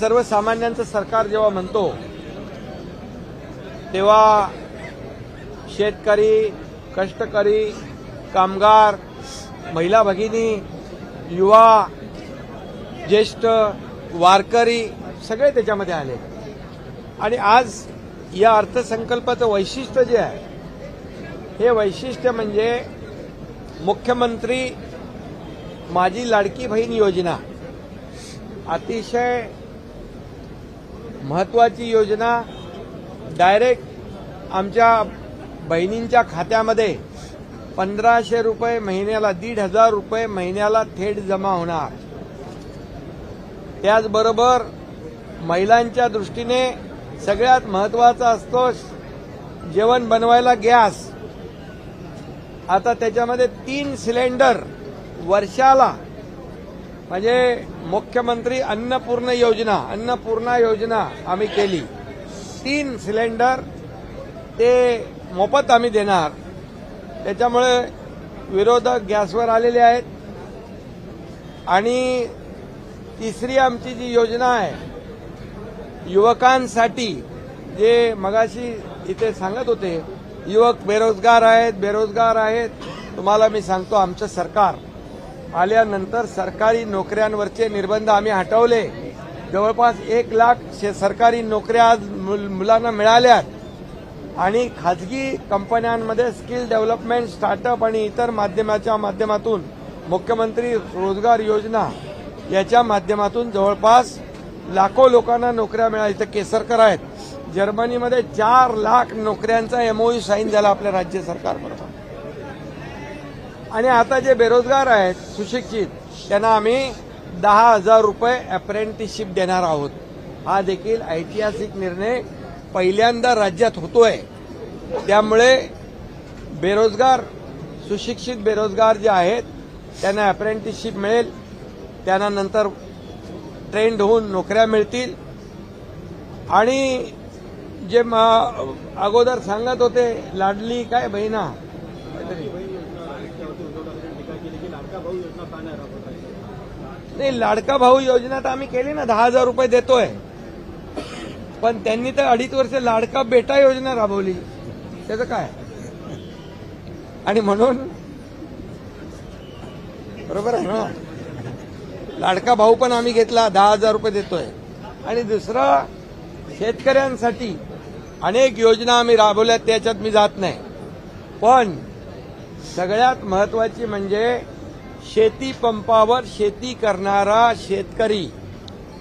सर्वसामान्यांचं सरकार जेव्हा म्हणतो तेव्हा शेतकरी कष्टकरी कामगार महिला भगिनी युवा ज्येष्ठ वारकरी सगळे त्याच्यामध्ये आले. आणि आज या अर्थसंकल्पाचं वैशिष्ट्य जे आहे हे वैशिष्ट्य म्हणजे मुख्यमंत्री माझी लाडकी बहीण योजना. अतिशय महत्वाची योजना डायरेक्ट आमच्या बहिणींच्या खात्यामध्ये पंधराशे रुपये महिन्याला दीड हजार रुपये महिन्याला थेट जमा होणार. त्याचबरोबर महिलांच्या दृष्टीने सगळ्यात महत्त्वाचा असतो जेवण बनवायला गॅस. आता त्याच्यामध्ये तीन सिलेंडर वर्षाला म्हणजे मुख्यमंत्री अन्नपूर्ण योजना अन्नपूर्णा योजना आम्ही केली. तीन सिलेंडर ते मोफत आम्ही देणार. त्याच्यामुळे विरोधक गॅसवर आलेले आहेत. आणि तिसरी आमची जी योजना आहे युवकांसाठी जे मगाशी इथे सांगत होते युवक बेरोजगार आहेत बेरोजगार आहेत तुम्हाला मी सांगतो आमचं सरकार. आल्यानंतर सरकारी नोकऱ्यांवरचे निर्बंध आम्ही हटवले. जवळपास एक लाख शे- सरकारी नोकऱ्या आज मुलांना मिळाल्यात. आणि खाजगी कंपन्यांमध्ये स्किल डेव्हलपमेंट स्टार्टअप आणि इतर माध्यमाच्या माध्यमातून मुख्यमंत्री रोजगार योजना याच्या माध्यमातून जवळपास लाखो लोकांना नोकऱ्या मिळाल्या. इथं केसरकर आहेत. जर्मनीमध्ये चार लाख नोकऱ्यांचा एमओयू साईन झाला आपल्या राज्य सरकारबरोबर. आणि आता जे बेरोजगार आहेत सुशिक्षित त्यांना आम्ही दहा हजार रुपये अप्रेंटिसशिप देणार आहोत. हा देखील ऐतिहासिक निर्णय पहिल्यांदा राज्यात होतोय. त्यामुळे बेरोजगार सुशिक्षित बेरोजगार जे आहेत त्यांना अप्रेंटिसशिप मिळेल. त्यांना नंतर ट्रेंड होऊन नोकऱ्या मिळतील. आणि जे म- अगोदर सांगत होते लाडली काय बहिणा? नाही लाडका भाऊ योजना तर आम्ही केली ना दहा हजार रुपये देतोय. पण त्यांनी तर अडीच वर्ष लाडका बेटा योजना राबवली. त्याचं काय? आणि म्हणून बरोबर आहे ना? लाडका भाऊ पण आम्ही घेतला दहा हजार रुपये देतोय. आणि दुसरा शेतकऱ्यांसाठी अनेक योजना आम्ही राबवल्या त्याच्यात मी जात नाही. पण सगळ्यात महत्वाची म्हणजे शेती पंपावर शेती करणारा शेतकरी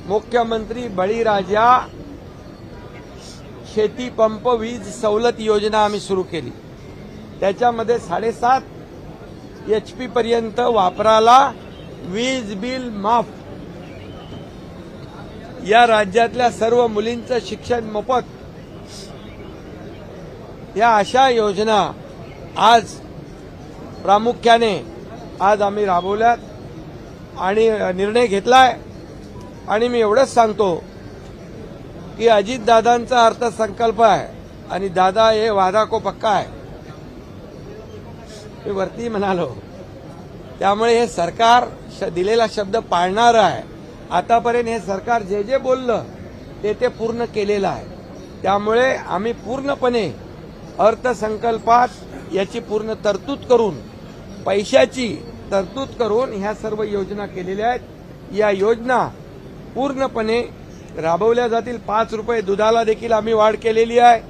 मुख्यमंत्री बळीराजा शेती पंप वीज सवलत योजना आम्ही सुरू केली. त्याच्यामध्ये साडेसात एच पी पर्यंत वापराला वीज बिल माफ. या राज्यातल्या सर्व मुलींचं शिक्षण मोफत. या अशा योजना आज प्रामुख्याने आज आम्ही राबवल्यात आणि निर्णय घेतलाय. आणि मी एवढंच सांगतो की अजितदादांचा अर्थसंकल्प आहे आणि दादा हे वादा को पक्का आहे. मी वरती म्हणालो त्यामुळे हे सरकार श- दिलेला शब्द पाळणार आहे. आतापर्यंत हे सरकार जे जे बोललं ते ते पूर्ण केलेलं आहे. त्यामुळे आम्ही पूर्णपणे अर्थसंकल्पात याची पूर्ण तरतूद करून पैशाची तरतूद करून ह्या सर्व योजना केलेल्या आहेत. या योजना पूर्णपणे राबवल्या जातील. पाच रुपये दुधाला देखील आम्ही वाढ केलेली आहे.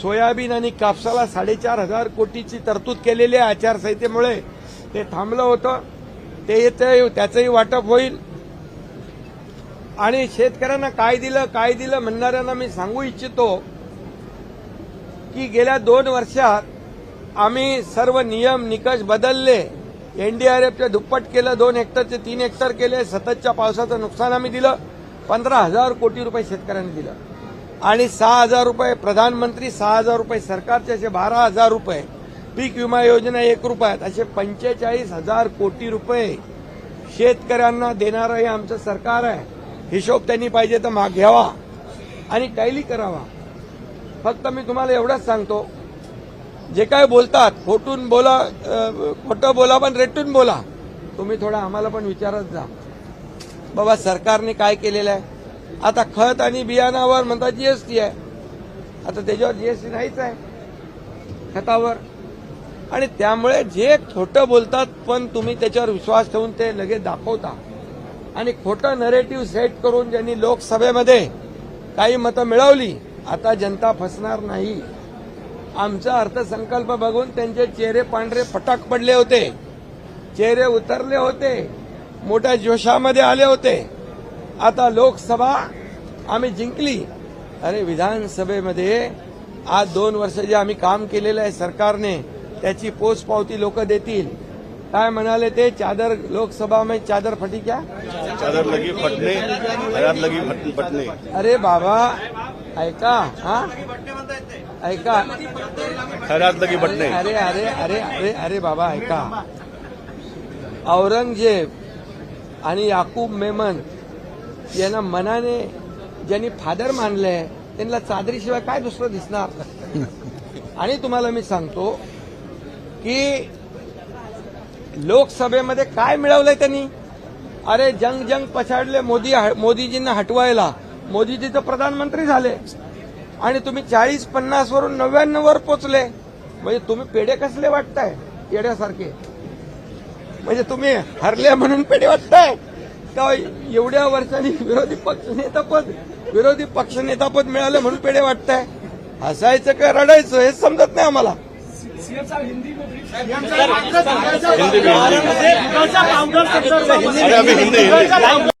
सोयाबीन आणि कापसाला साडेचार हजार कोटीची तरतूद केलेली आहे. आचारसंहितेमुळे ते थांबलं होतं. ते येतं त्याचंही वाटप होईल. आणि शेतकऱ्यांना काय दिलं काय दिलं म्हणणाऱ्यांना मी सांगू इच्छितो की गेल्या दोन वर्षात आम्ही सर्व नियम निकष बदलले. एनडीआरएफचे दुप्पट केलं दोन हेक्टरचे तीन हेक्टर केले सततच्या पावसाचं नुकसान आम्ही दिलं पंधरा हजार कोटी रुपये शेतकऱ्यांनी दिलं. आणि सहा हजार रुपये प्रधानमंत्री सहा हजार रुपये सरकारचे असे बारा हजार रुपये. पीक विमा योजना एक रुपयात असे पंचेचाळीस हजार कोटी रुपये शेतकऱ्यांना देणारं हे आमचं सरकार आहे. हिशोब त्यांनी पाहिजे तर माग घ्यावा आणि टॅली करावा. फक्त मी तुम्हाला एवढंच सांगतो जे काय बोलतात खोटून बोला खोटं बोला पण रेटून बोला. तुम्ही थोडा आम्हाला पण विचारत जा. बाबा सरकारने काय केलेलं आहे? आता खत आणि बियाणावर म्हणतात जीएसटी आहे. आता त्याच्यावर जीएसटी नाहीच आहे खतावर. आणि त्यामुळे जे खोटं बोलतात पण तुम्ही त्याच्यावर विश्वास ठेवून ते लगेच दाखवता. आणि खोटं नरेटिव्ह सेट करून ज्यांनी लोकसभेमध्ये काही मतं मिळवली आता जनता फसणार नाही. आमचा अर्थसंकल्प बघून त्यांचे चेहरे पांढरे फटाक पडले होते. चेहरे उतरले होते. मोठ्या जोशामध्ये आले होते. आता लोकसभा आम्ही जिंकली. अरे विधानसभेमध्ये आज दोन वर्ष जे आम्ही काम केलेलं आहे सरकारने त्याची पोचपावती लोक देतील. काय म्हणाले ते? चादर लोकसभा में चादर फटी क्या? चादर लगी फटने लगी फट- फटने. अरे बाबा ऐका हा? ऐका. खैरात लगी फटने अरे अरे अरे अरे अरे बाबा ऐका. औरंगजेब आणि याकूब मेमन यांना मनाने ज्यांनी फादर मानले त्यांना चादरीशिवाय काय दुसरं दिसणार? आणि तुम्हाला मी सांगतो की लोकसभेमध्ये काय मिळवलंय त्यांनी? अरे जंग जंग पछाडले मोदी मोदीजींना हटवायला. मोदीजी तर प्रधानमंत्री झाले. आणि तुम्ही चाळीस पन्नास वरून नव्याण्णव वर पोचले. म्हणजे तुम्ही पेढे कसले वाटताय? येड्यासारखे म्हणजे तुम्ही हरले म्हणून पेढे वाटताय? का एवढ्या वर्षांनी विरोधी पक्षनेतापद विरोधी पक्षनेतापद मिळालं म्हणून पेढे वाटताय? हसायचं का रडायचं हे समजत नाही आम्हाला. हिंदी में हिंदी में अरे अभी हिंदी. हिंदी